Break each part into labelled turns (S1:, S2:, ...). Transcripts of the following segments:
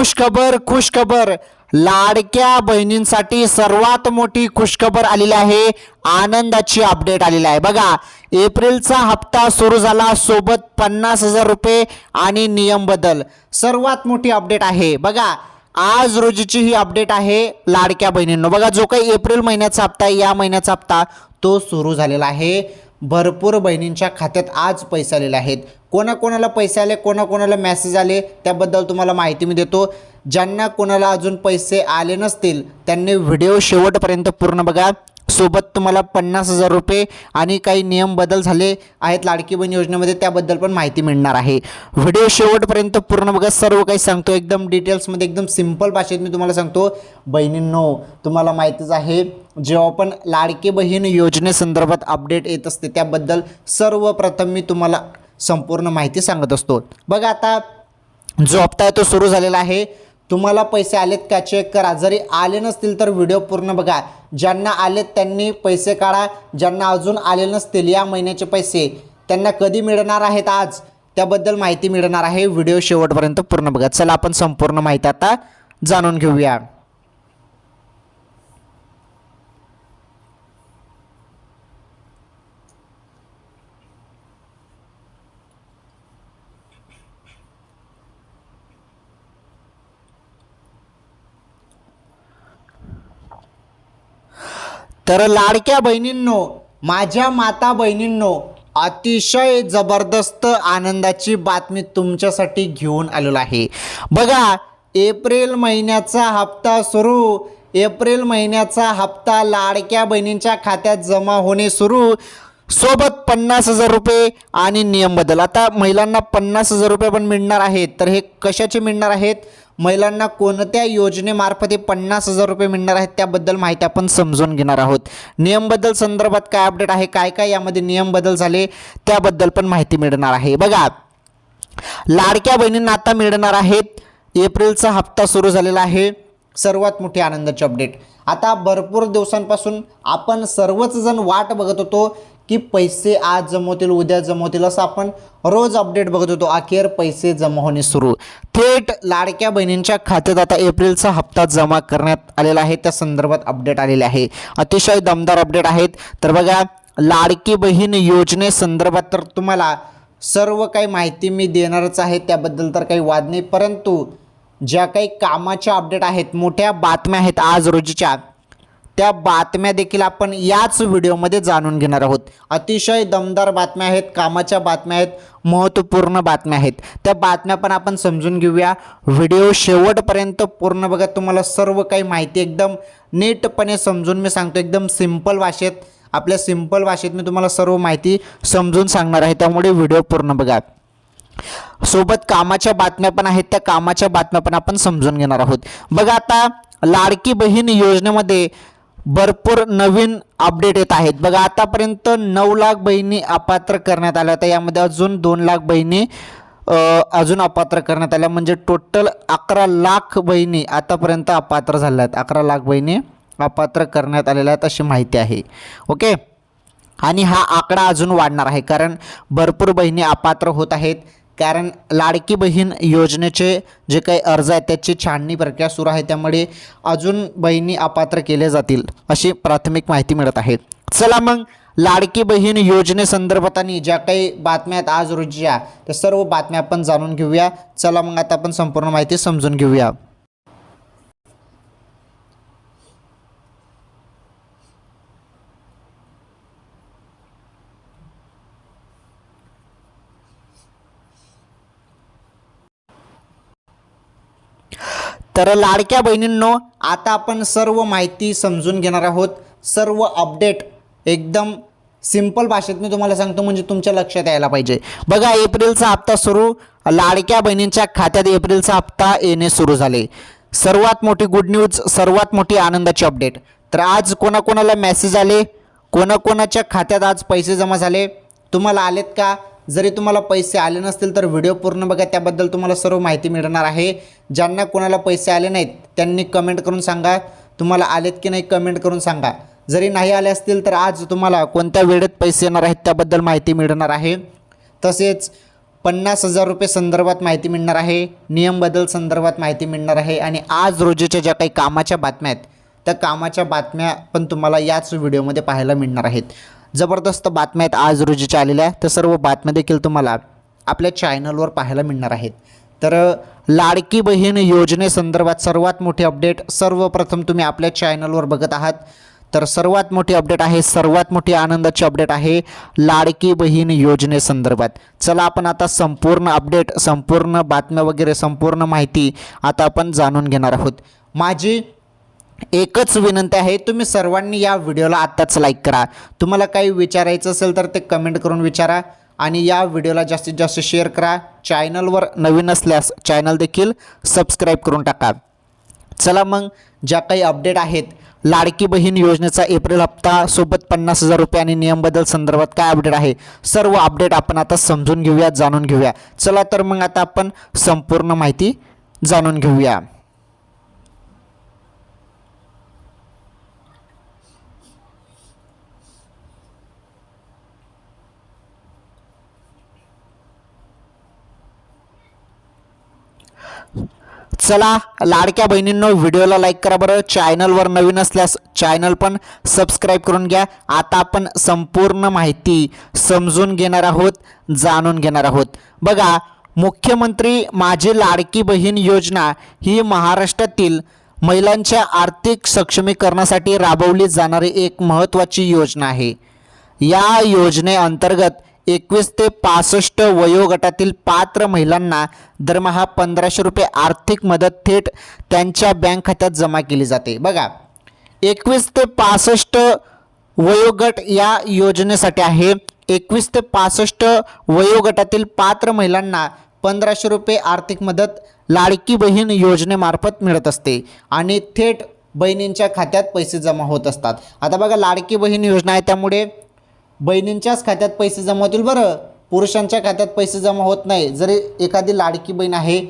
S1: खुशखबर खुशखबर. लाडक्या बहिणींसाठी सर्वात मोठी खुशखबर आलेली आहे आनंदाची अपडेट आलेली आहे. बघा एप्रिलचा हप्ता सुरू झाला सोबत पन्नास हजार रुपये आणि नियम बदल. सर्वात मोठी अपडेट आहे. बघा आज रोजीची ही अपडेट आहे लाडक्या बहिणींनो. बघा जो काही एप्रिल महिन्याचा हप्ता आहे या महिन्याचा हप्ता तो सुरू झालेला आहे. भरपूर बहिणींच्या खात्यात आज पैसे आलेले आहेत. कोणाकोणाला पैसे आले कोणाकोणाला मेसेज आले त्याबद्दल तुम्हाला माहिती मी देतो. ज्यांना कोणाला अजून पैसे आले नसतील त्यांनी व्हिडिओ शेवटपर्यंत पूर्ण बघा. सोबत तुम्हाला पन्नास हजार रुपये आणि काही नियम बदल झाले आहेत लाडकी बहीण योजनेमध्ये त्याबद्दल पण माहिती मिळणार आहे. व्हिडिओ शेवटपर्यंत पूर्ण बघा. सर्व काही सांगतो एकदम डिटेल्समध्ये एकदम सिंपल भाषेत मी तुम्हाला सांगतो. बहिणींनो तुम्हाला माहितीच आहे जेव्हा पण लाडकी बहीण योजनेसंदर्भात अपडेट येत असते त्याबद्दल सर्वप्रथम मी तुम्हाला संपूर्ण माहिती सांगत असतो. बघा आता जो हप्ता आहे तो सुरू झालेला आहे. तुम्हाला पैसे आलेत का चेक करा. जरी आले नसतील तर व्हिडिओ पूर्ण बघा. ज्यांना आलेत त्यांनी पैसे काढा. ज्यांना अजून आले नसतील या महिन्याचे पैसे. त्यांना कधी मिळणार आहेत आज? त्याबद्दल माहिती मिळणार आहे. व्हिडिओ शेवटपर्यंत पूर्ण बघा. चला आपण संपूर्ण माहिती आता जाणून घेऊया. तर लाडक्या बहिणींनो माझ्या माता बहिणींनो अतिशय जबरदस्त आनंदाची बातमी तुमच्यासाठी घेऊन आलेलो आहे. बघा एप्रिल महिन्याचा हप्ता सुरू. एप्रिल महिन्याचा हप्ता लाडक्या बहिणींच्या खात्यात जमा होणे सुरू. सोबत पन्नास हजार रुपये आणि नियम बदल. आता महिलांना पन्नास हजार रुपये पण मिळणार आहेत. तर हे कशाचे मिळणार आहेत? महिलांना कोणत्या योजनेमार्फत हे पन्नास हजार रुपये मिळणार आहेत त्याबद्दल माहिती आपण समजून घेणार आहोत. नियम बदल संदर्भात काय अपडेट आहे? काय काय यामध्ये नियम बदल झाले? त्याबद्दल पण माहिती मिळणार आहे. बघा लाडक्या बहिणींना आता मिळणार आहेत. एप्रिलचा हप्ता सुरू झालेला आहे. सर्वात मोठी आनंदाची अपडेट आता भरपूर दिवसांपासून आपण सर्वच जण वाट बघत होतो की पैसे आज जमवतील उद्या जमवतील असं आपण रोज अपडेट बघत होतो. अखेर पैसे जमा होणे सुरू. थेट लाडक्या बहिणींच्या खात्यात आता एप्रिलचा हप्ता जमा करण्यात आलेला आहे. त्या संदर्भात अपडेट आलेले आहे. अतिशय दमदार अपडेट आहेत. तर बघा लाडकी बहीण योजनेसंदर्भात तर तुम्हाला सर्व काही माहिती मी देणारच आहे. त्याबद्दल तर काही वाद नाही. परंतु ज्या काही कामाच्या अपडेट आहेत मोठ्या बातम्या आहेत आज रोजीच्या. त्या बातम्या देखील आपण याच व्हिडिओमध्ये जाणून घेणार आहोत. अतिशय दमदार बातम्या आहेत कामाच्या बातम्या आहेत महत्त्वपूर्ण बातम्या आहेत. त्या बातम्या पण आपण समजून घेऊया. व्हिडिओ शेवटपर्यंत पूर्ण बघा. तुम्हाला सर्व काही माहिती एकदम नीटपणे समजून मी सांगतो. एकदम सिंपल भाषेत आपल्या सिंपल भाषेत मी तुम्हाला सर्व माहिती समजून सांगणार आहे. त्यामुळे व्हिडिओ पूर्ण बघा. सोबत कामाच्या बातम्या पण आहेत. त्या कामाच्या बातम्या पण आपण समजून घेणार आहोत. बघा आता लाडकी बहीण योजनेमध्ये भरपूर नवीन अपडेट येत आहेत. बघा आतापर्यंत नऊ लाख बहिणी अपात्र करण्यात आल्या होत्या. यामध्ये अजून दोन लाख बहिणी अजून अपात्र करण्यात आल्या. म्हणजे टोटल अकरा लाख बहिणी आतापर्यंत अपात्र झाल्या आहेत. अकरा लाख बहिणी अपात्र करण्यात आलेल्या आहेत अशी माहिती आहे. ओके? आणि हा आकडा अजून वाढणार आहे. कारण भरपूर बहिणी अपात्र होत आहेत. कारण लाडकी बहीण योजनेचे जे काही अर्ज आहेत त्याची छाननी प्रक्रिया सुरू आहे त्यामुळे अजून बहिणी अपात्र केले जातील अशी प्राथमिक माहिती मिळत आहे. चला मग लाडकी बहीण योजनेसंदर्भात आणि ज्या काही बातम्या आहेत आज रोजीच्या त्या सर्व बातम्या आपण जाणून घेऊया. चला मग आता आपण संपूर्ण माहिती समजून घेऊया. तर लाडक्या बहिणींनो आता आपण सर्व माहिती समजून घेणार आहोत. सर्व अपडेट एकदम सिंपल भाषेत मी तुम्हाला सांगतो म्हणजे तुमच्या लक्षात यायला पाहिजे. बघा एप्रिलचा हप्ता सुरू. लाडक्या बहिणींच्या खात्यात एप्रिलचा हप्ता येणे सुरू झाले. सर्वात मोठी गुड न्यूज सर्वात मोठी आनंदाची अपडेट तर आज कोणाकोणाला मेसेज आले? कोणाकोणाच्या खात्यात आज पैसे जमा झाले? तुम्हाला आलेत का? जरी तुम्हाला पैसे आले नसतील तर व्हिडिओ पूर्ण बघा त्याबद्दल तुम्हाला सर्व माहिती मिळणार आहे. ज्यांना कोणाला पैसे आले नाहीत त्यांनी कमेंट करून सांगा. तुम्हाला आलेत की नाही कमेंट करून सांगा. जरी नाही आले असतील तर आज तुम्हाला कोणत्या वेळेत पैसे येणार आहेत त्याबद्दल माहिती मिळणार आहे. तसेच पन्नास हजार रुपये संदर्भात माहिती मिळणार आहे नियम बदल संदर्भात माहिती मिळणार आहे. आणि आज रोजीच्या ज्या काही कामाच्या बातम्या आहेत त्या कामाच्या बातम्या पण तुम्हाला याच व्हिडिओमध्ये पाहायला मिळणार आहेत. जबरदस्त बातम्या आहेत आज रोजीच्या आलेल्या त्या सर्व बातम्या देखील तुम्हाला आपल्या चॅनलवर पाहायला मिळणार आहेत. तर लाडकी बहीण योजनेसंदर्भात सर्वात मोठी अपडेट सर्वप्रथम तुम्ही आपल्या चॅनलवर बघत आहात. तर सर्वात मोठी अपडेट आहे सर्वात मोठी आनंदाची अपडेट आहे लाडकी बहीण योजनेसंदर्भात चला आपण आता संपूर्ण अपडेट संपूर्ण बातम्या वगैरे संपूर्ण माहिती आता आपण जाणून घेणार आहोत. माझी एकच विनंती आहे तुम्ही सर्वांनी या व्हिडिओला आत्ताच लाईक करा. तुम्हाला काही विचारायचं असेल तर ते कमेंट करून विचारा आणि या व्हिडिओला जास्तीत जास्त शेअर करा. चॅनलवर नवीन असल्यास चॅनल देखील सबस्क्राईब करून टाका. चला मग ज्या काही अपडेट आहेत लाडकी बहीण योजनेचा एप्रिल हप्ता सोबत पन्नास हजार रुपये आणि नियम बदल संदर्भात काय अपडेट आहे? सर्व अपडेट आपण आता समजून घेऊया जाणून घेऊया. चला तर मग आता आपण संपूर्ण माहिती जाणून घेऊया. चला लाडक्या बहिणींनो व्हिडिओला लाईक करा बरं. चॅनलवर नवीन असल्यास चॅनल पण सबस्क्राईब करून घ्या. आता आपण संपूर्ण माहिती समजून घेणार आहोत जाणून घेणार आहोत. बघा मुख्यमंत्री माझी लाडकी बहीण योजना ही महाराष्ट्रातील महिलांच्या आर्थिक सक्षमीकरणासाठी राबवली जाणारी एक महत्त्वाची योजना आहे. या योजनेअंतर्गत एकवीस ते पासष्ट वयोगटातील पात्र महिलांना दरमहा पंधराशे रुपये आर्थिक मदत थेट त्यांच्या बँक खात्यात जमा केली जाते. बघा एकवीस ते पासष्ट वयोगट या योजनेसाठी आहे. एकवीस ते पासष्ट वयोगटातील पात्र महिलांना पंधराशे रुपये आर्थिक मदत लाडकी बहीण योजनेमार्फत मिळत असते आणि थेट बहिणींच्या खात्यात पैसे जमा होत असतात. आता बघा लाडकी बहीण योजना आहे त्यामुळे बहिणींच्याच खात्यात पैसे जमा होतील बरं. पुरुषांच्या खात्यात पैसे जमा होत नाही. जरी एखादी लाडकी बहीण आहे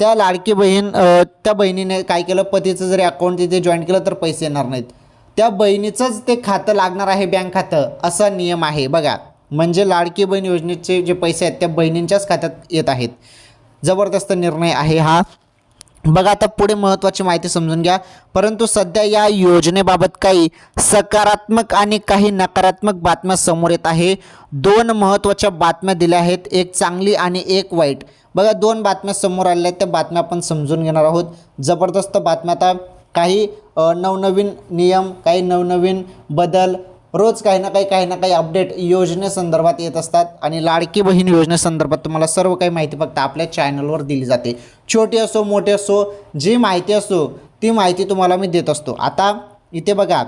S1: त्या लाडकी बहीण त्या बहिणीने काय केलं? पतीचं जरी अकाउंट तिथे जॉईन केलं तर पैसे येणार नाहीत. त्या बहिणीचंच ते खातं लागणार आहे बँक खातं. असा नियम आहे. बघा म्हणजे लाडकी बहीण योजनेचे जे पैसे आहेत त्या बहिणींच्याच खात्यात येत आहेत. जबरदस्त निर्णय आहे हा. बघा आता पुढे महत्त्वाची माहिती समजून घ्या. परंतु सध्या या योजनेबाबत काही सकारात्मक आणि काही नकारात्मक बातम्या समोर येत आहे. दोन महत्त्वाच्या बातम्या दिल्या आहेत. एक चांगली आणि एक वाईट. बघा दोन बातम्या समोर आलेल्या आहेत. त्या बातम्या आपण समजून घेणार आहोत. जबरदस्त बातम्या आता. काही नवनवीन नियम काही नवनवीन बदल रोज काही ना काही काही ना काही अपडेट योजनेसंदर्भात येत असतात आणि लाडकी बहीण योजनेसंदर्भात तुम्हाला सर्व काही माहिती फक्त आपल्या चॅनलवर दिली जाते. छोटी असो मोठी असो जी माहिती असो ती माहिती तुम्हाला मी देत असतो. आता इथे बघा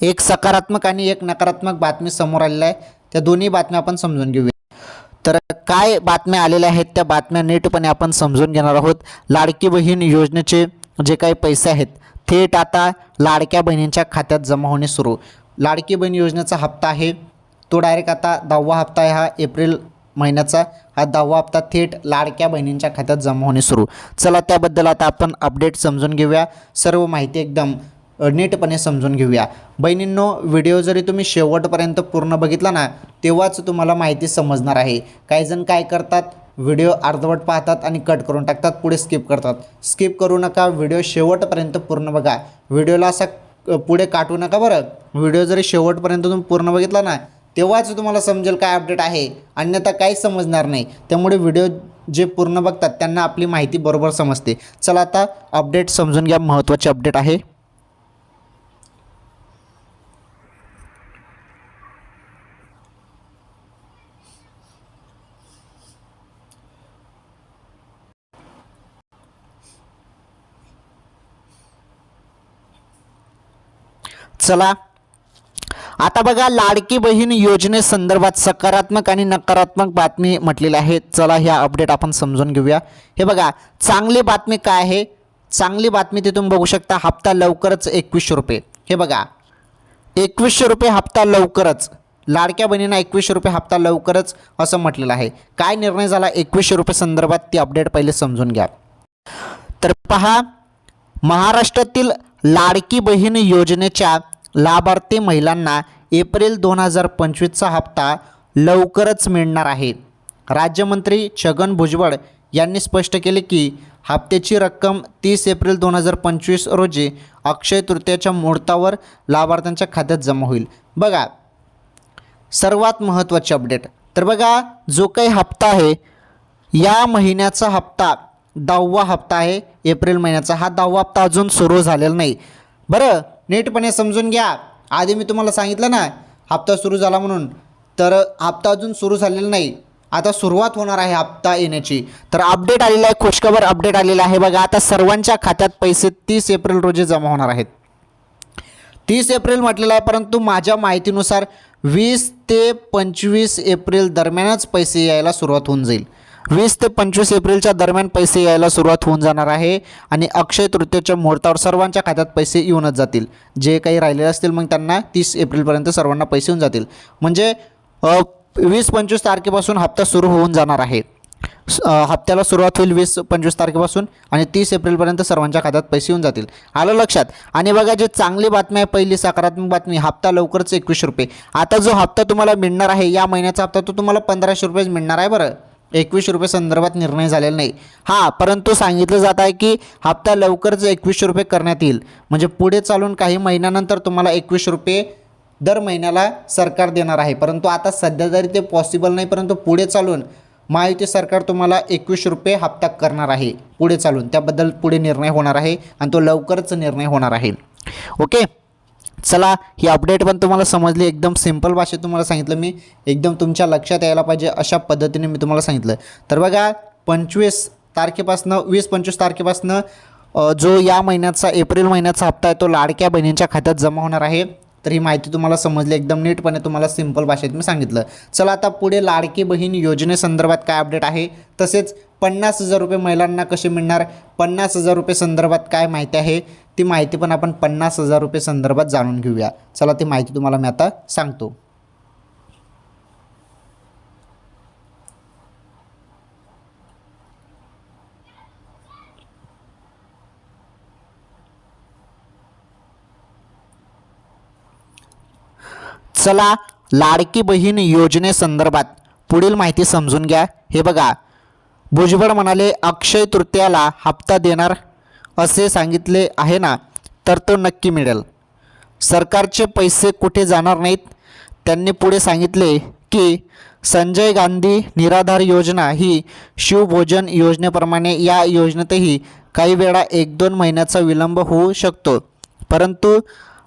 S1: एक सकारात्मक आणि एक नकारात्मक बातमी समोर आलेल्या आहे. त्या दोन्ही बातम्या आपण समजून घेऊया. तर काय बातम्या आलेल्या आहेत त्या बातम्या नीटपणे आपण समजून घेणार आहोत. लाडकी बहीण योजनेचे जे काही पैसे आहेत थेट आता लाडक्या बहिणींच्या खात्यात जमा होणे सुरू. लाडकी बहीण योजनेचा हप्ता आहे. तो डायरेक्ट आता दहावा हप्ता आहे हा एप्रिल महिन्याचा. हा दहावा हप्ता थेट लाडक्या बहिणींच्या खात्यात जमा होणे सुरू. चला त्याबद्दल आता आपण अपडेट समजून घेऊया. सर्व माहिती एकदम नीटपणे समजून घेऊया. बहिणींनो व्हिडिओ जरी तुम्ही शेवटपर्यंत पूर्ण बघितला ना तेव्हाच तुम्हाला माहिती समजणार आहे. काही जण काय करतात? व्हिडिओ अर्धवट पाहतात आणि कट करून टाकतात. पुढे स्किप करतात. स्किप करू नका. व्हिडिओ शेवटपर्यंत पूर्ण बघा. व्हिडिओला असा पुढे काटू नका बरं. व्हिडिओ जरी शेवटपर्यंत तुम्ही पूर्ण बघितला ना तेव्हाच तुम्हाला समजेल काय अपडेट आहे. अन्यथा काहीच समजणार नाही. त्यामुळे व्हिडिओ जे पूर्ण बघतात त्यांना आपली माहिती बरोबर समजते. चला आता अपडेट समजून घ्या महत्त्वाचे अपडेट आहे. चला. आता बघा लाडकी बहीण योजनेसंदर्भात सकारात्मक आणि नकारात्मक बातमी म्हटलेली आहे. चला ह्या अपडेट आपण समजून घेऊया. हे बघा चांगली बातमी काय आहे? चांगली बातमी ते तुम्ही बघू शकता हप्ता लवकरच एकवीसशे रुपये. हे बघा एकवीसशे रुपये हप्ता लवकरच लाडक्या बहिणींना एकवीसशे रुपये हप्ता लवकरच असं म्हटलेलं आहे. काय निर्णय झाला? एकवीसशे रुपये संदर्भात ती अपडेट पहिले समजून घ्या. तर पहा महाराष्ट्रातील लाडकी बहीण योजनेच्या लाभार्थी महिलांना एप्रिल दोन हजार पंचवीसचा हप्ता लवकरच मिळणार आहे. राज्यमंत्री छगन भुजबळ यांनी स्पष्ट केले की हप्त्याची रक्कम तीस एप्रिल दोन हजार पंचवीस रोजी अक्षय तृतीयाच्या मुहूर्तावर लाभार्थ्यांच्या खात्यात जमा होईल. बघा सर्वात महत्त्वाचे अपडेट. तर बघा जो काही हप्ता आहे या महिन्याचा हप्ता दहावा हप्ता आहे एप्रिल महिन्याचा. हा दहावा हप्ता अजून सुरू झालेला नाही. बरं नीटपणे समजून घ्या. आधी मी तुम्हाला सांगितलं ना हप्ता सुरू झाला म्हणून. तर हप्ता अजून सुरू झालेला नाही. आता सुरुवात होणार आहे हप्ता येण्याची. तर अपडेट आलेला आहे खुशखबर अपडेट आलेला आहे. बघा आता सर्वांच्या खात्यात पैसे तीस एप्रिल रोजी जमा होणार आहेत. तीस एप्रिल म्हटलेलं आहे परंतु माझ्या माहितीनुसार वीस ते पंचवीस एप्रिल दरम्यानच पैसे यायला सुरुवात होऊन जाईल. वीस ते पंचवीस एप्रिलच्या दरम्यान पैसे यायला सुरुवात होऊन जाणार आहे आणि अक्षय तृतीयेच्या मुहूर्तावर सर्वांच्या खात्यात पैसे येऊनच जातील. जे काही राहिलेले असतील मग त्यांना तीस एप्रिलपर्यंत सर्वांना पैसे येऊन जातील. म्हणजे वीस पंचवीस तारखेपासून हप्ता सुरू होऊन जाणार आहे. हप्त्याला सुरुवात होईल वीस पंचवीस तारखेपासून आणि तीस एप्रिलपर्यंत सर्वांच्या खात्यात पैसे येऊन जातील. आलं लक्षात? आणि बघा जे चांगली बातमी आहे पहिली सकारात्मक बातमी हप्ता लवकरच एकवीसशे रुपये. आता जो हप्ता तुम्हाला मिळणार आहे या महिन्याचा हप्ता तो तुम्हाला पंधराशे रुपयेच मिळणार आहे बरं. एकवीसशे रुपये संदर्भात निर्णय झालेला नाही. हां परंतु सांगितलं जात आहे की हप्ता लवकरच एकवीसशे रुपये करण्यात येईल. म्हणजे पुढे चालून काही महिन्यानंतर तुम्हाला एकवीसशे रुपये दर महिन्याला सरकार देणार आहे. परंतु आता सध्या तरी ते पॉसिबल नाही परंतु पुढे चालून महायुती सरकार तुम्हाला एकवीसशे रुपये हप्ता करणार आहे. पुढे चालून. त्याबद्दल पुढे निर्णय होणार आहे आणि तो लवकरच निर्णय होणार आहे. ओके? चला ही अपडेट पण तुम्हाला समजली एकदम सिंपल भाषेत तुम्हाला सांगितलं मी. एकदम तुमच्या लक्षात यायला पाहिजे अशा पद्धतीने मी तुम्हाला सांगितलं. तर बघा पंचवीस तारखेपासनं वीस पंचवीस तारखेपासनं जो या महिन्याचा एप्रिल महिन्याचा हप्ता आहे तो लाडक्या बहिणींच्या खात्यात जमा होणार आहे. तर ही माहिती तुम्हाला समजली एकदम नीटपणे तुम्हाला सिंपल भाषेत मी सांगितलं. चला आता पुढे लाडकी बहीण योजनेसंदर्भात काय अपडेट आहे? तसेच पन्नास हजार रुपये महिलांना कसे मिळणार? पन्नास हजार रुपये संदर्भात काय माहिती आहे? ती माहिती पण आपण पन्नास हजार रुपये संदर्भात जाणून घेऊया. चला ती माहिती तुम्हाला मी आता सांगतो. चला लाडकी बहीण योजनेसंदर्भात पुढील माहिती समजून घ्या. हे बघा भुजबळ म्हणाले अक्षय तृतीयाला हप्ता देणार असे सांगितले आहे ना तर तो नक्की मिळेल. सरकारचे पैसे कुठे जाणार नाहीत? त्यांनी पुढे सांगितले की संजय गांधी निराधार योजना ही शिवभोजन योजनेप्रमाणे या योजनेतही काही वेळा एक दोन महिन्याचा विलंब होऊ शकतो. परंतु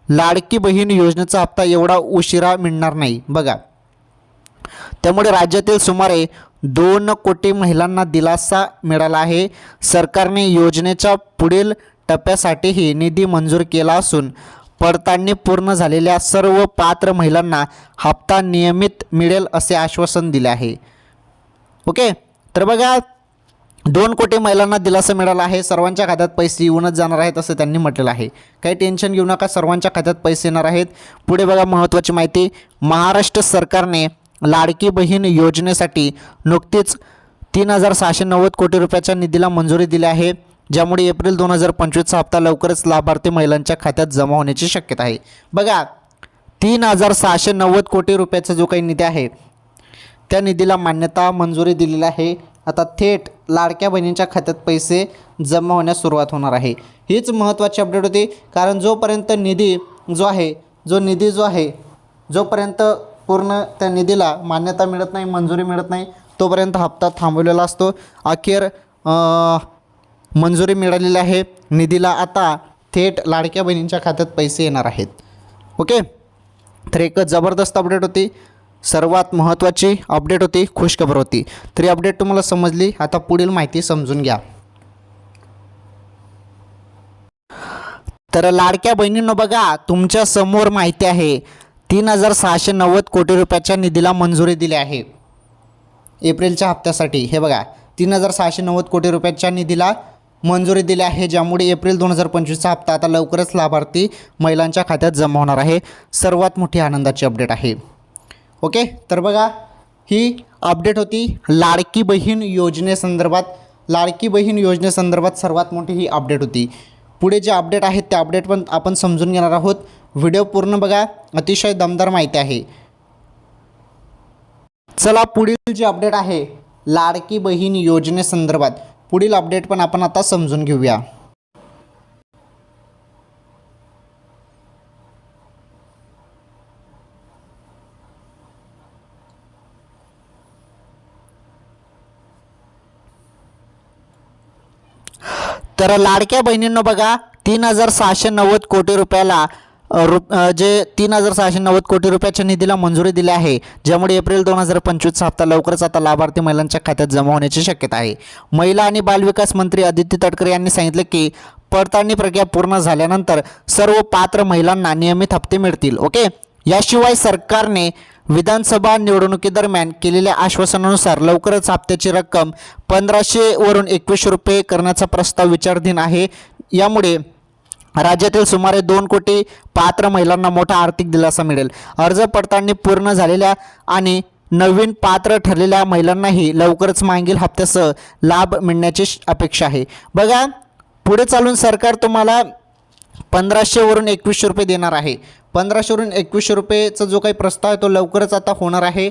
S1: लाडकी बहीण योजनेचा हप्ता एवढा उशिरा मिळणार नाही. बघा. त्यामुळे राज्यातील सुमारे दोन कोटी महिलांना दिलासा मिळाला आहे. सरकारने योजनेच्या पुढील टप्प्यासाठीही निधी मंजूर केला असून पडताळणी पूर्ण झालेल्या सर्व पात्र महिलांना हप्ता नियमित मिळेल असे आश्वासन दिले आहे. ओके? तर बघा दोन कोटी महिलांना दिलासा मिळाला आहे सर्वांच्या खात्यात पैसे येऊनच जाणार आहेत असं त्यांनी म्हटलेलं आहे. काही टेन्शन घेऊ नका सर्वांच्या खात्यात पैसे येणार आहेत. पुढे बघा महत्त्वाची माहिती. महाराष्ट्र सरकारने लाडकी बहीण योजनेसाठी नुकतीच तीन हजार सहाशे नव्वद कोटी रुपयाच्या निधीला मंजुरी दिली आहे ज्यामुळे एप्रिल दोन हजार पंचवीसचा हप्ता लवकरच लाभार्थी महिलांच्या खात्यात जमा होण्याची शक्यता आहे. बघा तीन हजार सहाशे नव्वद कोटी रुपयाचा जो काही निधी आहे त्या निधीला मान्यता मंजुरी दिलेली आहे. आता थेट लाडक्या बहिणींच्या खात्यात पैसे जमा होण्यास सुरुवात होणार आहे. हीच महत्त्वाची अपडेट होती. कारण जोपर्यंत निधी जो आहे जो निधी जो आहे जोपर्यंत पूर्ण त्या निधीला मान्यता मिळत नाही मंजुरी मिळत नाही तोपर्यंत हप्ता थांबवलेला असतो. अखेर मंजुरी मिळालेली आहे. निधीला आता थेट लाडक्या बहिणींच्या खात्यात पैसे येणार आहेत. ओके? तर एक जबरदस्त अपडेट होती. सर्वात महत्त्वाची अपडेट होती खुशखबर होती. तरी अपडेट तुम्हाला समजली? आता पुढील माहिती समजून घ्या. तर लाडक्या बहिणींनो बघा तुमच्यासमोर माहिती आहे तीन हजार सहाशे नव्वद कोटी रुपयाच्या निधीला मंजुरी दिली आहे. एप्रिलच्या हप्त्यासाठी हे बघा तीन हजार सहाशे नव्वद कोटी रुपयाच्या निधीला मंजुरी दिली आहे ज्यामुळे एप्रिल दोन हजार पंचवीसचा हप्ता आता लवकरच लाभार्थी महिलांच्या खात्यात जमा होणार आहे. सर्वात मोठी आनंदाची अपडेट आहे. ओके? तर बघा ही अपडेट होती लाडकी बहीण योजनेसंदर्भात लाडकी बहीण योजनेसंदर्भात सर्वात मोठी ही अपडेट होती. पुढे जे अपडेट आहेत ते अपडेट पण आपण समजून घेणार आहोत. व्हिडिओ पूर्ण बघा अतिशय दमदार माहिती आहे. चला पुढील जे अपडेट आहे लाडकी बहीण योजनेसंदर्भात पुढील अपडेट पण आपण आता समजून घेऊया. तर लाडक्या बहिणींनो बघा तीन हजार सहाशे नव्वद कोटी रुपयाला रुप जे तीन हजार सहाशे नव्वद कोटी रुपयाच्या निधीला मंजुरी दिली आहे ज्यामुळे एप्रिल दोन हजार पंचवीसचा हप्ता लवकरच आता लाभार्थी महिलांच्या खात्यात जमा होण्याची शक्यता आहे. महिला आणि बालविकास मंत्री आदित्य तटकरे यांनी सांगितलं की पडताळणी प्रक्रिया पूर्ण झाल्यानंतर सर्व पात्र महिलांना नियमित हप्ते मिळतील ओके? याशिवाय सरकारने विधानसभा निवडणुकीदरम्यान केलेल्या आश्वासनानुसार लवकरच हप्त्याची रक्कम पंधराशे वरून एकवीसशे रुपये करण्याचा प्रस्ताव विचाराधीन आहे. यामुळे राज्यातील सुमारे दोन कोटी पात्र महिलांना मोठा आर्थिक दिलासा मिळेल. अर्ज पडताळणी पूर्ण झालेल्या आणि नवीन पात्र ठरलेल्या महिलांनाही लवकरच मागील हप्त्यासह लाभ मिळण्याची श- अपेक्षा आहे. बघा पुढे चालून सरकार तुम्हाला पंधराशेवरून एकवीसशे रुपये देणार आहे. पंधराशेवरून एकवीसशे रुपयेचा जो काही प्रस्ताव आहे तो लवकरच आता होणार आहे.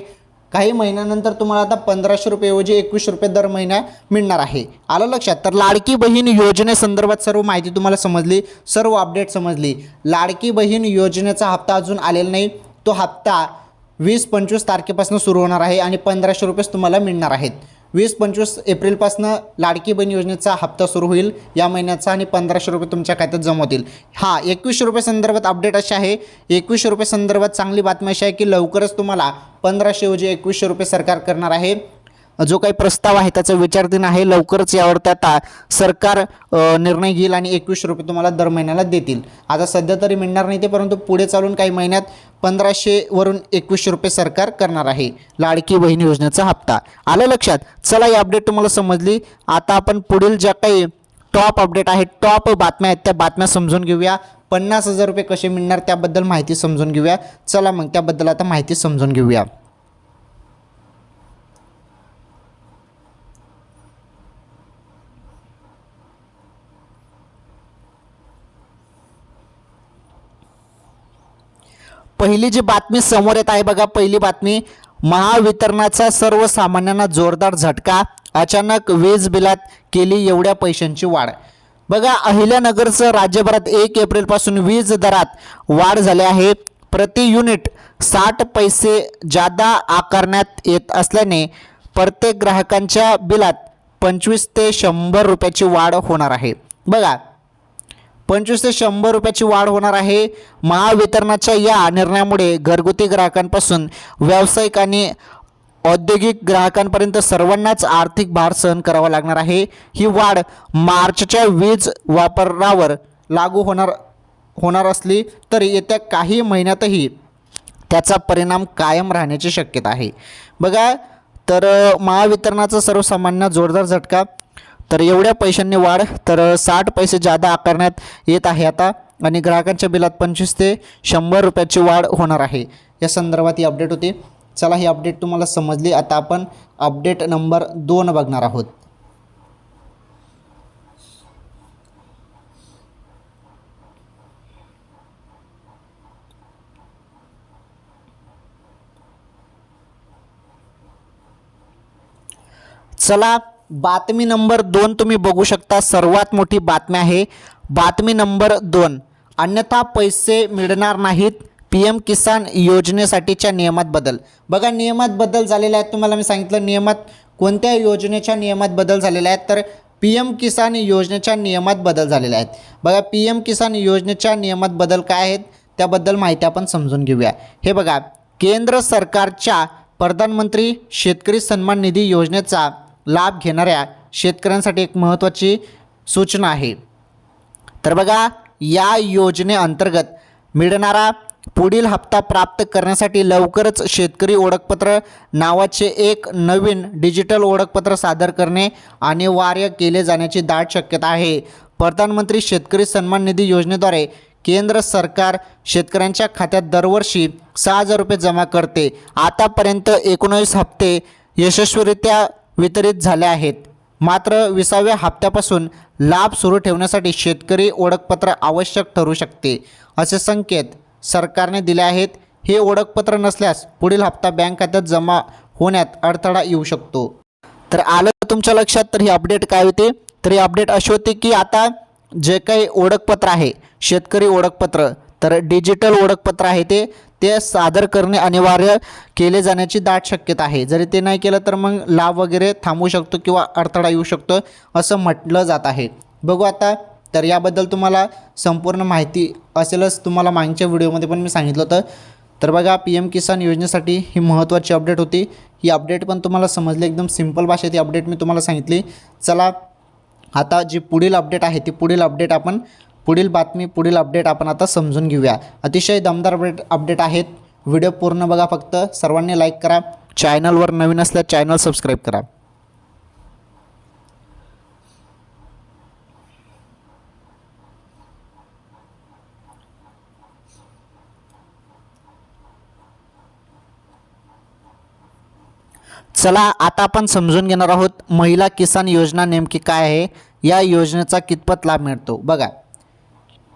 S1: काही महिन्यानंतर तुम्हाला आता पंधराशे रुपयेऐवजी एकवीसशे रुपये दर महिना मिळणार आहे. आलं लक्षात? तर लाडकी बहीण योजनेसंदर्भात सर्व माहिती तुम्हाला समजली सर्व अपडेट समजली. लाडकी बहीण योजनेचा हप्ता अजून आलेला नाही. तो हप्ता वीस पंचवीस तारखेपासून सुरू होणार आहे आणि पंधराशे रुपयेच तुम्हाला मिळणार आहेत. वीस पंचवीस एप्रिलपासून लाडकी बहीण योजनेचा हप्ता सुरू होईल. या महिन्याचा आणि पंधराशे रुपये तुमच्या खात्यात जमा होतील. हां एकवीसशे रुपये संदर्भात अपडेट अशी आहे. एकवीसशे रुपये संदर्भात चांगली बातमी अशी आहे की लवकरच तुम्हाला पंधराशे ऐवजी एकवीसशे रुपये सरकार करणार आहे. जो काही प्रस्ताव आहे त्याचा विचारधीन आहे लवकरच यावर त्या सरकार निर्णय घेईल आणि एकवीसशे रुपये तुम्हाला दर महिन्याला देतील. आता सध्या तरी मिळणार नाही ते परंतु पुढे चालून काही महिन्यात पंधराशेवरून एकवीसशे रुपये सरकार करणार आहे. लाडकी बहीण योजनेचा हप्ता. आलं लक्षात? चला ही अपडेट तुम्हाला समजली. आता आपण पुढील ज्या काही टॉप अपडेट आहेत टॉप बातम्या आहेत त्या बातम्या समजून घेऊया. पन्नास हजार रुपये कसे मिळणार त्याबद्दल माहिती समजून घेऊया. चला मग त्याबद्दल आता माहिती समजून घेऊया. पहिली जी बातमी समोर येत आहे बघा पहिली बातमी महावितरणाचा सर्वसामान्यांना जोरदार झटका अचानक वीज बिलात केली एवढ्या पैशांची वाढ. बघा अहिल्यानगरचं राज्यभरात एक एप्रिलपासून वीज दरात वाढ झाली आहे. प्रति युनिट साठ पैसे जादा आकारण्यात येत असल्याने प्रत्येक ग्राहकांच्या बिलात पंचवीस ते शंभर रुपयाची वाढ होणार आहे. बघा पंचवीस ते शंभर रुपयाची वाढ होणार आहे. महावितरणाच्या या निर्णयामुळे घरगुती ग्राहकांपासून व्यावसायिक आणि औद्योगिक ग्राहकांपर्यंत सर्वांनाच आर्थिक भार सहन करावा लागणार आहे. ही वाढ मार्चच्या वीज वापरावर लागू होणार होणार असली तरी येत्या काही महिन्यातही त्याचा परिणाम कायम राहण्याची शक्यता आहे. बघा तर महावितरणाचा सर्वसामान्य जोरदार झटका तर एवढ्या पैशांनी वाढ तर साठ पैसे जादा आकारण्यात येत आहे आता. आणि ग्राहकांच्या बिलात पंचवीस ते शंभर रुपयाची वाढ होणार आहे. या संदर्भात ही अपडेट होती. चला ही अपडेट तुम्हाला समजली. आता आपण अपडेट नंबर दोन बघणार आहोत. चला बातमी नंबर दोन तुम्ही बघू शकता. सर्वात मोठी बातमी आहे. बातमी नंबर दोन. अन्यथा पैसे मिळणार नाहीत पी एम किसान योजनेसाठीच्या नियमात बदल. बघा नियमात बदल झालेले आहेत. तुम्हाला मी सांगितलं नियमात कोणत्या योजनेच्या नियमात बदल झालेला आहे तर पी एम किसान योजनेच्या नियमात बदल झालेले आहेत. बघा पी एम किसान योजनेच्या नियमात बदल काय आहेत? त्याबद्दल माहिती आपण समजून घेऊया. हे बघा केंद्र सरकारच्या प्रधानमंत्री शेतकरी सन्मान निधी योजनेचा लाभ घेणाऱ्या शेतकऱ्यांसाठी एक महत्त्वाची सूचना आहे. तर बघा या योजनेअंतर्गत मिळणारा पुढील हप्ता प्राप्त करण्यासाठी लवकरच शेतकरी ओळखपत्र नावाचे एक नवीन डिजिटल ओळखपत्र सादर करणे अनिवार्य केले जाण्याची दाट शक्यता आहे. प्रधानमंत्री शेतकरी सन्मान निधी योजनेद्वारे केंद्र सरकार शेतकऱ्यांच्या खात्यात दरवर्षी सहा हजार रुपये जमा करते. आतापर्यंत एकोणीस हप्ते यशस्वीरित्या वितरित झाले आहेत. मात्र विसाव्या हप्त्यापासून लाभ सुरू ठेवण्यासाठी शेतकरी ओळखपत्र आवश्यक ठरू शकते असे संकेत सरकारने दिले आहेत. हे ओळखपत्र नसल्यास पुढील हप्ता बँक खात्यात जमा होण्यात अडथळा येऊ शकतो. तर आलं तुमच्या लक्षात? तर ही अपडेट काय होते? तर ही अपडेट अशी होती की आता जे काही ओळखपत्र आहे शेतकरी ओळखपत्र तर डिजिटल ओळखपत्र आहे ते. ते सादर करणे अनिवार्य केले जाण्याची दाट शक्यता आहे. जरी ते नाही केलं तर मग लाभ वगैरे थांबू शकतो किंवा अडथळा येऊ शकतो असं म्हटलं जात आहे. बघू आता तर याबद्दल तुम्हाला संपूर्ण माहिती असेलच. तुम्हाला मागच्या व्हिडिओमध्ये पण मी सांगितलं होतं. तर बघा पी एम किसान योजनेसाठी ही महत्त्वाची अपडेट होती. ही अपडेट पण तुम्हाला समजली एकदम सिंपल भाषेत ही अपडेट मी तुम्हाला सांगितली. चला आता जी पुढील अपडेट आहे ती पुढील अपडेट आपण पुढील बातमी पुढील अपडेट आपण आता समजून घेऊया. अतिशय दमदार अपडेट अपडेट आहेत. व्हिडिओ पूर्ण बघा फक्त. सर्वांनी लाईक करा. चॅनलवर नवीन असल्यास चॅनल सबस्क्राईब करा. चला आता आपण समजून घेणार आहोत महिला किसान योजना नेमकी काय आहे? या योजनेचा कितपत लाभ मिळतो? बघा.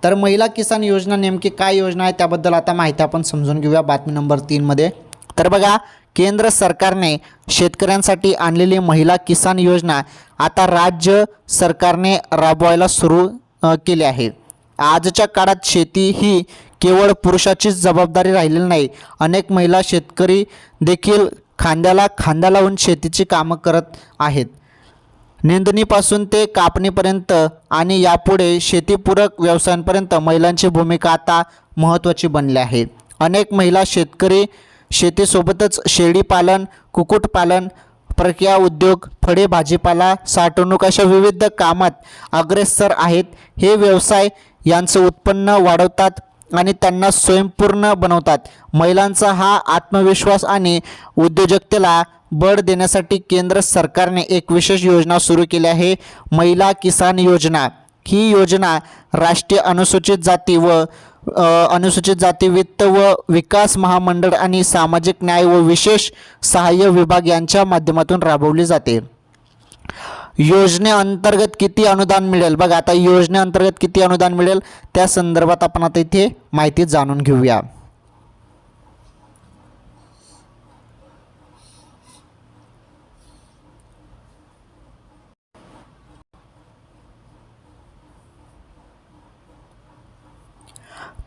S1: तर महिला किसान योजना नेमकी काय योजना आहे त्याबद्दल आता माहिती आपण समजून घेऊया बातमी नंबर तीनमध्ये तर बघा केंद्र सरकारने शेतकऱ्यांसाठी आणलेली महिला किसान योजना आता राज्य सरकारने राबवायला सुरू केली आहे. आजच्या काळात शेती ही केवळ पुरुषाचीच जबाबदारी राहिलेली नाही अनेक महिला शेतकरी देखील खांद्याला खांदा लावून शेतीची कामं करत आहेत. निंदणीपासून ते कापणीपर्यंत आणि यापुढे शेतीपूरक व्यवसायांपर्यंत महिलांची भूमिका आता महत्त्वाची बनली आहे. अनेक महिला शेतकरी शेतीसोबतच शेळीपालन कुक्कुटपालन प्रक्रिया उद्योग फळे भाजीपाला साठवणूक अशा विविध कामात अग्रेसर आहेत. हे व्यवसाय यांचं उत्पन्न वाढवतात आणि त्यांना स्वयंपूर्ण बनवतात. महिलांचा हा आत्मविश्वास आणि उद्योजकतेला बळ देण्यासाठी केंद्र सरकारने एक विशेष योजना सुरू केली आहे महिला किसान योजना. ही योजना राष्ट्रीय अनुसूचित जाती व अनुसूचित जाती वित्त व विकास महामंडळ आणि सामाजिक न्याय व विशेष सहाय्य विभाग यांच्या माध्यमातून राबवली जाते. योजनेअंतर्गत किती अनुदान मिळेल? बघा आता योजनेअंतर्गत किती अनुदान मिळेल? त्या संदर्भात आपण आता इथे माहिती जाणून घेऊया.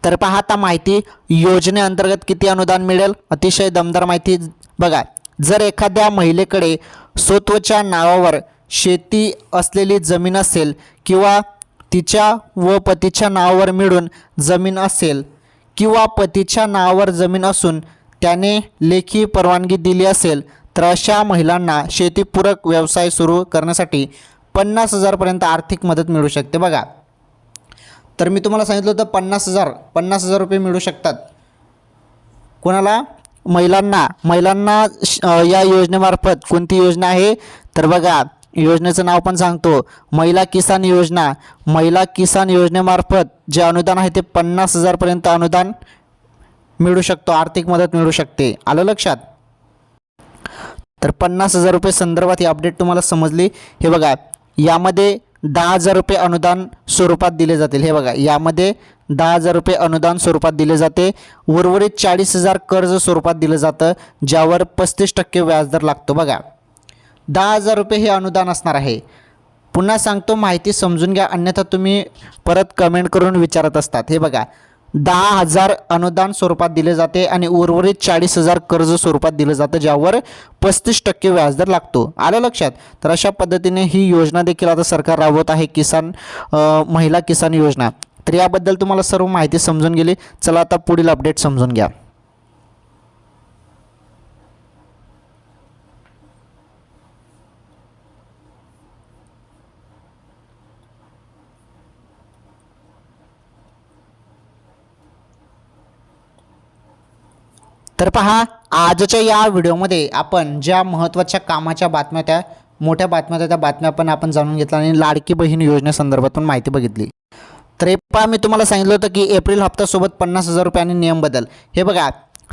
S1: तर पहा आता माहिती योजनेअंतर्गत किती अनुदान मिळेल? अतिशय दमदार माहिती बघा. जर एखाद्या महिलेकडे स्वत्वच्या नावावर शेती असलेली जमीन असेल किंवा तिच्या व पतीच्या नावावर मिळून जमीन असेल किंवा पतीच्या नावावर जमीन असून त्याने लेखी परवानगी दिली असेल तर अशा महिलांना शेतीपूरक व्यवसाय सुरू करण्यासाठी पन्नास हजारपर्यंत आर्थिक मदत मिळू शकते. बघा. तर मी तुम्हाला सांगितलं होतं पन्नास हजार पन्नास हजार रुपये मिळू शकतात. कोणाला? महिलांना. महिलांना श- या योजनेमार्फत कोणती योजना आहे? तर बघा योजनेचं नाव पण सांगतो. महिला किसान योजना. महिला किसान योजनेमार्फत जे अनुदान आहे ते पन्नास हजारपर्यंत अनुदान मिळू शकतो. आर्थिक मदत मिळू शकते. आलं लक्षात? तर पन्नास हजार रुपये संदर्भात ही अपडेट तुम्हाला समजली. हे बघा यामध्ये दहा हजार रुपये अनुदान स्वरूपात दिले जातील. हे बघा यामध्ये दहा हजार रुपये अनुदान स्वरूपात दिले जाते. उर्वरित चाळीस हजार कर्ज स्वरूपात दिलं जातं ज्यावर पस्तीस टक्के व्याजदर लागतो. बघा दहा हजार रुपये हे अनुदान असणार आहे. पुन्हा सांगतो माहिती समजून घ्या अन्यथा तुम्ही परत कमेंट करून विचारत असतात. हे बघा दहा हजार अनुदान स्वरूपात दिले जाते आणि उर्वरित चाळीस हजार कर्ज स्वरूपात दिलं जातं ज्यावर पस्तीस टक्के व्याजदर लागतो. आलं लक्षात? तर अशा पद्धतीने ही योजना देखील आता सरकार राबवत आहे किसान महिला किसान योजना. तर याबद्दल तुम्हाला सर्व माहिती समजून गेली. चला आता पुढील अपडेट समजून घ्या. तर पहा आजच्या या व्हिडिओमध्ये आपण ज्या महत्त्वाच्या कामाच्या बातम्या त्या मोठ्या बातम्या होत्या त्या बातम्या पण आपण जाणून घेतल्या आणि लाडकी बहीण योजनेसंदर्भात पण माहिती बघितली. तर पहा मी तुम्हाला सांगितलं होतं की एप्रिल हप्त्यासोबत पन्नास हजार रुपये आणि नियम बदल. हे बघा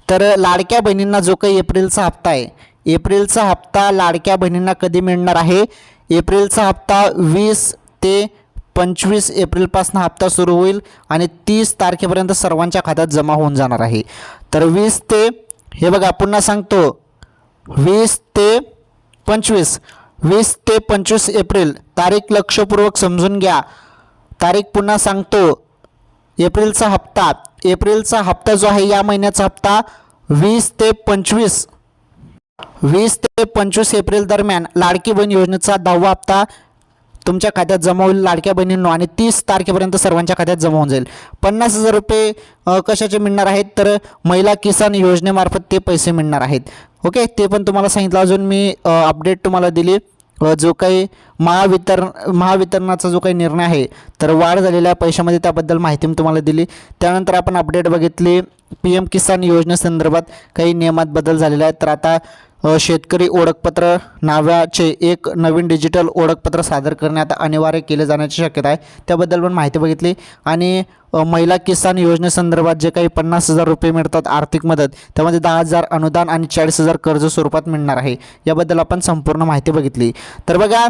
S1: तर लाडक्या बहिणींना जो काही एप्रिलचा हप्ता आहे एप्रिलचा हप्ता लाडक्या बहिणींना कधी मिळणार आहे? एप्रिलचा हप्ता वीस ते पंचवीस एप्रिलपासून हप्ता सुरू होईल आणि तीस तारखेपर्यंत सर्वांच्या खात्यात जमा होऊन जाणार आहे. तर वीस ते हे बघा पुन्हा सांगतो. वीस ते पंचवीस. वीस ते पंचवीस एप्रिल. तारीख लक्षपूर्वक समजून घ्या. तारीख पुन्हा सांगतो. एप्रिलचा हप्ता. एप्रिलचा हप्ता जो आहे या महिन्याचा हप्ता वीस ते पंचवीस. वीस ते पंचवीस एप्रिल दरम्यान लाडकी बहीण योजनेचा दहावा हप्ता तुमच्या खात्यात जमा होईल लाडक्या बहिणींनो आणि तीस तारखेपर्यंत सर्वांच्या खात्यात जमा होऊन जाईल. पन्नास हजार रुपये कशाचे मिळणार आहेत? तर महिला किसान योजनेमार्फत ते पैसे मिळणार आहेत. ओके? ते पण तुम्हाला सांगितलं. अजून मी अपडेट तुम्हाला दिली. जो काही महावितरण महावितरणाचा जो काही निर्णय आहे तर वाढ झालेल्या पैशामध्ये त्याबद्दल माहिती मी तुम्हाला दिली. त्यानंतर आपण अपडेट बघितली. पी एम किसान योजनेसंदर्भात काही नियमात बदल झालेला आहे तर आता शेतकरी ओळखपत्र नावाचे एक नवीन डिजिटल ओळखपत्र सादर करण्यात अनिवार्य केले जाण्याची शक्यता आहे. त्याबद्दल पण माहिती बघितली. आणि महिला किसान योजनेसंदर्भात जे काही पन्नास हजार रुपये मिळतात आर्थिक मदत त्यामध्ये दहा हजार अनुदान आणि चाळीस हजार कर्ज स्वरूपात मिळणार आहे. याबद्दल आपण संपूर्ण माहिती बघितली. तर बघा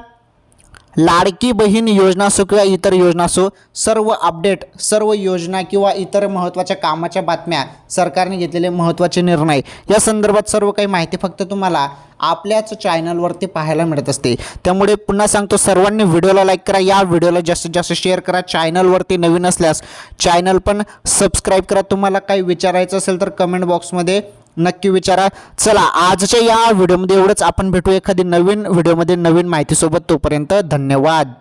S1: लाडकी बहीण योजना असो किंवा इतर योजना असो सर्व अपडेट सर्व योजना किंवा इतर महत्त्वाच्या कामाच्या बातम्या सरकारने घेतलेले महत्त्वाचे निर्णय या संदर्भात सर्व काही माहिती फक्त तुम्हाला आपल्याच चॅनलवरती पाहायला मिळत असते. त्यामुळे पुन्हा सांगतो सर्वांनी व्हिडिओला लाईक करा या व्हिडिओला जास्तीत जास्त शेअर करा चॅनलवरती नवीन असल्यास चॅनल पण सबस्क्राईब करा. तुम्हाला काही विचारायचं असेल तर कमेंट बॉक्समध्ये नक्की विचारा. चला आजच्या या व्हिडिओमध्ये एवढंच. आपण भेटू एखादी नवीन व्हिडिओमध्ये नवीन माहितीसोबत तोपर्यंत धन्यवाद.